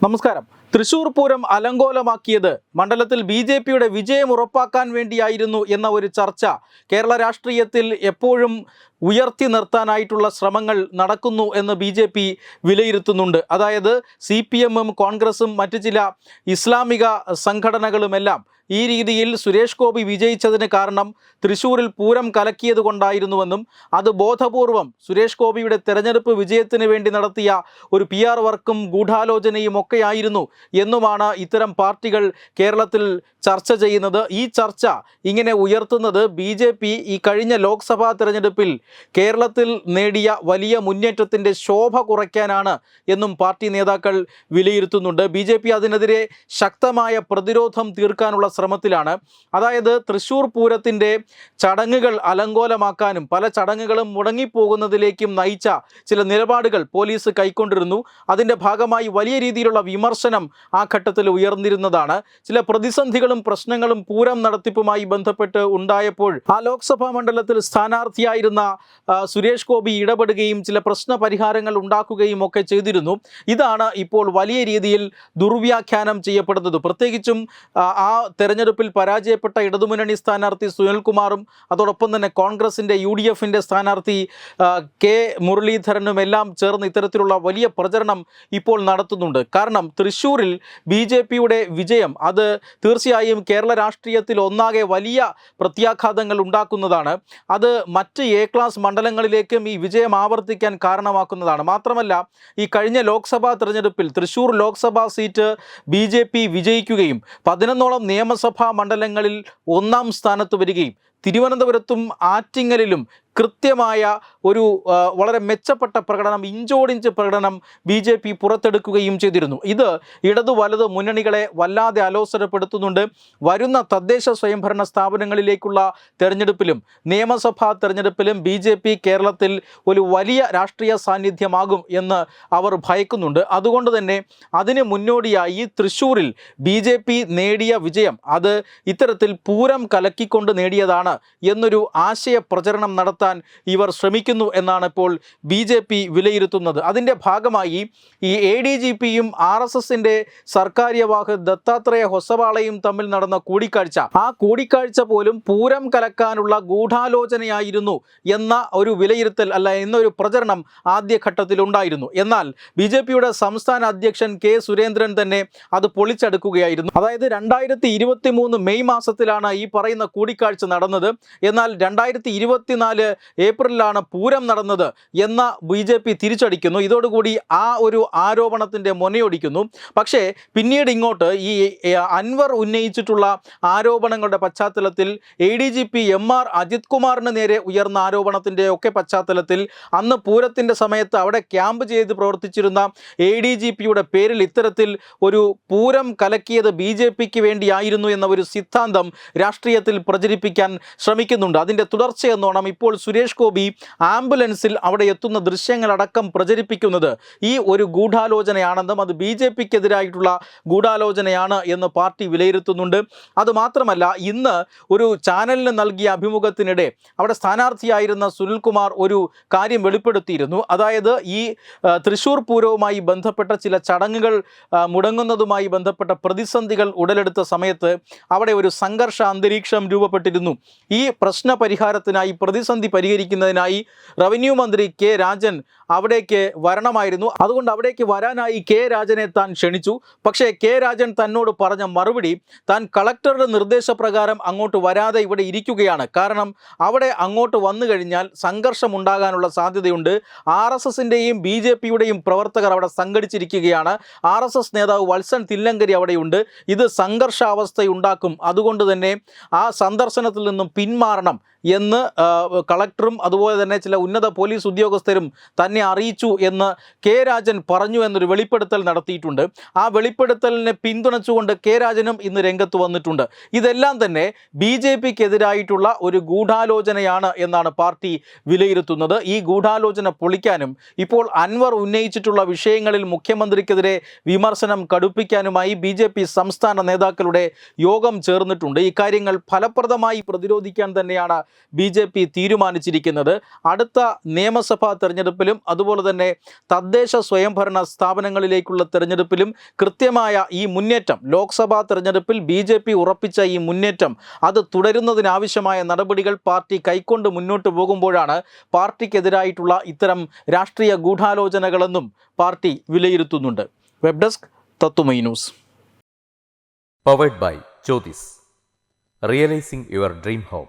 നമസ്കാരം. തൃശൂർ പൂരം അലങ്കോലമാക്കിയത് മണ്ഡലത്തിൽ B J പിയുടെ വിജയം ഉറപ്പാക്കാൻ വേണ്ടിയായിരുന്നു എന്ന ഒരു ചർച്ച കേരള രാഷ്ട്രീയത്തിൽ എപ്പോഴും ഉയർത്തി നിർത്താനായിട്ടുള്ള ശ്രമങ്ങൾ നടക്കുന്നു എന്ന് ബി ജെ പി വിലയിരുത്തുന്നുണ്ട്. അതായത് സി പി എമ്മും കോൺഗ്രസും മറ്റു ചില ഇസ്ലാമിക സംഘടനകളുമെല്ലാം ഈ രീതിയിൽ സുരേഷ് ഗോപി വിജയിച്ചതിന് കാരണം തൃശൂരിൽ പൂരം കലക്കിയത് കൊണ്ടായിരുന്നുവെന്നും അത് ബോധപൂർവം സുരേഷ് ഗോപിയുടെ തെരഞ്ഞെടുപ്പ് വിജയത്തിന് വേണ്ടി നടത്തിയ ഒരു പി ആർ വർക്കും ഗൂഢാലോചനയും ഒക്കെയായിരുന്നു എന്നുമാണ് ഇത്തരം പാർട്ടികൾ കേരളത്തിൽ ചർച്ച ചെയ്യുന്നത്. ഈ ചർച്ച ഇങ്ങനെ ഉയർത്തുന്നത് ബി ഈ കഴിഞ്ഞ ലോക്സഭാ തെരഞ്ഞെടുപ്പിൽ കേരളത്തിൽ നേടിയ വലിയ മുന്നേറ്റത്തിന്റെ ശോഭ കുറയ്ക്കാനാണ് എന്നും പാർട്ടി നേതാക്കൾ വിലയിരുത്തുന്നുണ്ട്. ബി ജെ പി അതിനെതിരെ ശക്തമായ പ്രതിരോധം തീർക്കാനുള്ള ശ്രമത്തിലാണ്. അതായത് തൃശൂർ പൂരത്തിന്റെ ചടങ്ങുകൾ അലങ്കോലമാക്കാനും പല ചടങ്ങുകളും മുടങ്ങിപ്പോകുന്നതിലേക്കും നയിച്ച ചില നിലപാടുകൾ പോലീസ് കൈക്കൊണ്ടിരുന്നു. അതിന്റെ ഭാഗമായി വലിയ രീതിയിലുള്ള വിമർശനം ആ ഘട്ടത്തിൽ ഉയർന്നിരുന്നതാണ്. ചില പ്രതിസന്ധികളും പ്രശ്നങ്ങളും പൂരം നടത്തിപ്പുമായി ബന്ധപ്പെട്ട് ഉണ്ടായപ്പോൾ ആ ലോക്സഭാ മണ്ഡലത്തിൽ സ്ഥാനാർത്ഥിയായിരുന്ന സുരേഷ് ഗോപി ഇടപെടുകയും ചില പ്രശ്ന പരിഹാരങ്ങൾ ഉണ്ടാക്കുകയും ഒക്കെ ചെയ്തിരുന്നു. ഇതാണ് ഇപ്പോൾ വലിയ രീതിയിൽ ദുർവ്യാഖ്യാനം ചെയ്യപ്പെടുന്നത്. പ്രത്യേകിച്ചും ആ, തെരഞ്ഞെടുപ്പിൽ പരാജയപ്പെട്ട ഇടതുമുന്നണി സ്ഥാനാർത്ഥി സുനിൽകുമാറും അതോടൊപ്പം തന്നെ കോൺഗ്രസിന്റെ യു ഡി എഫിന്റെ സ്ഥാനാർത്ഥി കെ മുരളീധരനും എല്ലാം ചേർന്ന് ഇത്തരത്തിലുള്ള വലിയ പ്രചരണം ഇപ്പോൾ നടത്തുന്നുണ്ട്. കാരണം തൃശ്ശൂരിൽ ബി വിജയം അത് തീർച്ചയായും കേരള രാഷ്ട്രീയത്തിൽ ഒന്നാകെ വലിയ പ്രത്യാഘാതങ്ങൾ ഉണ്ടാക്കുന്നതാണ്. അത് മറ്റ് എ ക്ലാസ് മണ്ഡലങ്ങളിലേക്കും ഈ വിജയം ആവർത്തിക്കാൻ കാരണമാക്കുന്നതാണ്. മാത്രമല്ല ഈ കഴിഞ്ഞ ലോക്സഭാ തെരഞ്ഞെടുപ്പിൽ Thrissur Lok Sabha seat B J P വിജയിക്കുകയും പതിനൊന്നോളം നിയമസഭാ മണ്ഡലങ്ങളിൽ ഒന്നാം സ്ഥാനത്ത് വരികയും തിരുവനന്തപുരത്തും ആറ്റിങ്ങലിലും കൃത്യമായ ഒരു വളരെ മെച്ചപ്പെട്ട പ്രകടനം ഇഞ്ചോടിഞ്ച് പ്രകടനം ബി ജെ പി പുറത്തെടുക്കുകയും ചെയ്തിരുന്നു. ഇത് ഇടതു വലത് മുന്നണികളെ വല്ലാതെ അലോസരപ്പെടുത്തുന്നുണ്ട്. വരുന്ന തദ്ദേശ സ്വയംഭരണ സ്ഥാപനങ്ങളിലേക്കുള്ള തെരഞ്ഞെടുപ്പിലും നിയമസഭാ തെരഞ്ഞെടുപ്പിലും ബി ജെ പി കേരളത്തിൽ ഒരു വലിയ രാഷ്ട്രീയ സാന്നിധ്യമാകും എന്ന് അവർ ഭയക്കുന്നുണ്ട്. അതുകൊണ്ട് തന്നെ അതിന് മുന്നോടിയായി തൃശ്ശൂരിൽ ബി ജെ പി നേടിയ വിജയം അത് ഇത്തരത്തിൽ പൂരം കലക്കിക്കൊണ്ട് നേടിയതാണ് എന്നൊരു ആശയ പ്രചരണം നടത്താൻ ഇവർ ശ്രമിക്കുന്നു എന്നാണ് ഇപ്പോൾ ബി ജെ പി വിലയിരുത്തുന്നത്. അതിന്റെ ഭാഗമായി ഈ എ ഡി ജി പിയും ആർ എസ് എസിന്റെ സർക്കാര്യവാഹ് ദത്താത്രേയ ഹൊസവാളയും തമ്മിൽ നടന്ന കൂടിക്കാഴ്ച. ആ കൂടിക്കാഴ്ച പോലും പൂരം കലക്കാനുള്ള ഗൂഢാലോചനയായിരുന്നു എന്ന ഒരു വിലയിരുത്തൽ അല്ല എന്നൊരു പ്രചരണം ആദ്യഘട്ടത്തിൽ ഉണ്ടായിരുന്നു. എന്നാൽ ബി ജെ പിയുടെ സംസ്ഥാന അധ്യക്ഷൻ കെ സുരേന്ദ്രൻ തന്നെ അത് പൊളിച്ചെടുക്കുകയായിരുന്നു. അതായത് രണ്ടായിരത്തി ഇരുപത്തി മൂന്ന് മെയ് മാസത്തിലാണ് ഈ പറയുന്ന കൂടിക്കാഴ്ച നടന്നത്. എന്നാൽ രണ്ടായിരത്തി ഇരുപത്തിനാല് ഏപ്രിലാണ് പൂരം നടന്നത് എന്ന ബി ജെ പി തിരിച്ചടിക്കുന്നു. ഇതോടുകൂടി ആ ഒരു ആരോപണത്തിന്റെ മുനയൊടിക്കുന്നു. പക്ഷേ പിന്നീട് ഇങ്ങോട്ട് ഈ അൻവർ ഉന്നയിച്ചിട്ടുള്ള ആരോപണങ്ങളുടെ പശ്ചാത്തലത്തിൽ A D G P M R Ajith കുമാറിന് നേരെ ഉയർന്ന ആരോപണത്തിന്റെ ഒക്കെ പശ്ചാത്തലത്തിൽ അന്ന് പൂരത്തിന്റെ സമയത്ത് അവിടെ ക്യാമ്പ് ചെയ്ത് പ്രവർത്തിച്ചിരുന്ന എ ഡി ജി പിയുടെ പേരിൽ ഇത്തരത്തിൽ ഒരു പൂരം കലക്കിയത് ബി ജെ പിക്ക് വേണ്ടിയായിരുന്നു എന്ന ഒരു സിദ്ധാന്തം രാഷ്ട്രീയത്തിൽ പ്രചരിപ്പിക്കാൻ ശ്രമിക്കുന്നുണ്ട്. അതിന്റെ തുടർച്ചയെന്നോണം ഇപ്പോൾ സുരേഷ് ഗോപി ആംബുലൻസിൽ അവിടെ എത്തുന്ന ദൃശ്യങ്ങളടക്കം പ്രചരിപ്പിക്കുന്നത് ഈ ഒരു ഗൂഢാലോചനയാണെന്നും അത് ബി ജെ പിക്കെതിരായിട്ടുള്ള ഗൂഢാലോചനയാണ് എന്ന് പാർട്ടി വിലയിരുത്തുന്നുണ്ട്. അതുമാത്രമല്ല ഇന്ന് ഒരു ചാനലിന് നൽകിയ അഭിമുഖത്തിനിടെ അവിടെ സ്ഥാനാർത്ഥിയായിരുന്ന സുനിൽകുമാർ ഒരു കാര്യം വെളിപ്പെടുത്തിയിരുന്നു. അതായത് ഈ തൃശൂർ പൂരവുമായി ബന്ധപ്പെട്ട ചില ചടങ്ങുകൾ മുടങ്ങുന്നതുമായി ബന്ധപ്പെട്ട പ്രതിസന്ധികൾ ഉടലെടുത്ത സമയത്ത് അവിടെ ഒരു സംഘർഷ അന്തരീക്ഷം രൂപപ്പെട്ടിരുന്നു. ഈ പ്രശ്ന പരിഹാരത്തിനായി പ്രതിസന്ധി പരിഹരിക്കുന്നതിനായി റവന്യൂ മന്ത്രി കെ രാജൻ അവിടേക്ക് വരണമായിരുന്നു. അതുകൊണ്ട് അവിടേക്ക് വരാനായി കെ രാജനെ താൻ ക്ഷണിച്ചു. പക്ഷേ കെ രാജൻ തന്നോട് പറഞ്ഞ മറുപടി താൻ കളക്ടറുടെ നിർദ്ദേശപ്രകാരം അങ്ങോട്ട് വരാതെ ഇവിടെ ഇരിക്കുകയാണ്. കാരണം അവിടെ അങ്ങോട്ട് വന്നു കഴിഞ്ഞാൽ സംഘർഷം ഉണ്ടാകാനുള്ള സാധ്യതയുണ്ട്. ആർ എസ് എസിന്റെയും ബി ജെ പിയുടെയും പ്രവർത്തകർ അവിടെ സംഘടിച്ചിരിക്കുകയാണ്. ആർ എസ് എസ് നേതാവ് വത്സൻ തില്ലങ്കരി അവിടെയുണ്ട്. ഇത് സംഘർഷാവസ്ഥയുണ്ടാക്കും. അതുകൊണ്ട് തന്നെ ആ സന്ദർശനത്തിൽ നിന്നും പിന്മാറണം എന്ന് ആ, കളക്ടറും അതുപോലെ തന്നെ ചില ഉന്നത പോലീസ് ഉദ്യോഗസ്ഥരും തന്നെ അറിയിച്ചു എന്ന് കെ രാജൻ പറഞ്ഞു എന്നൊരു വെളിപ്പെടുത്തൽ നടത്തിയിട്ടുണ്ട്. ആ വെളിപ്പെടുത്തലിനെ പിന്തുണച്ചുകൊണ്ട് കെ രാജനും ഇന്ന് രംഗത്ത് വന്നിട്ടുണ്ട്. ഇതെല്ലാം തന്നെ ബി ജെ പിക്കെതിരായിട്ടുള്ള ഒരു ഗൂഢാലോചനയാണ് എന്നാണ് പാർട്ടി വിലയിരുത്തുന്നത്. ഈ ഗൂഢാലോചന പൊളിക്കാനും ഇപ്പോൾ അൻവർ ഉന്നയിച്ചിട്ടുള്ള വിഷയങ്ങളിൽ മുഖ്യമന്ത്രിക്കെതിരെ വിമർശനം കടുപ്പിക്കാനുമായി ബി ജെ പി സംസ്ഥാന നേതാക്കളുടെ യോഗം ചേർന്നിട്ടുണ്ട്. ഇക്കാര്യങ്ങൾ ഫലപ്രദമായി പ്രതിരോധിക്കാൻ തന്നെയാണ് ബി ജെ പി തീരുമാനം തീരുമാനിച്ചിരിക്കുന്നത്. അടുത്ത നിയമസഭാ തെരഞ്ഞെടുപ്പിലും അതുപോലെ തന്നെ തദ്ദേശ സ്വയംഭരണ സ്ഥാപനങ്ങളിലേക്കുള്ള തെരഞ്ഞെടുപ്പിലും കൃത്യമായ ഈ മുന്നേറ്റം ലോക്സഭാ തെരഞ്ഞെടുപ്പിൽ ബി ജെ പി ഉറപ്പിച്ച ഈ മുന്നേറ്റം അത് തുടരുന്നതിനാവശ്യമായ നടപടികൾ പാർട്ടി കൈക്കൊണ്ട് മുന്നോട്ട് പോകുമ്പോഴാണ് പാർട്ടിക്കെതിരായിട്ടുള്ള ഇത്തരം രാഷ്ട്രീയ ഗൂഢാലോചനകളെന്നും പാർട്ടി വിലയിരുത്തുന്നുണ്ട്. വെബ് ഡെസ്ക് തത്തുമൈ news. Powered by Jyothis realising your dream home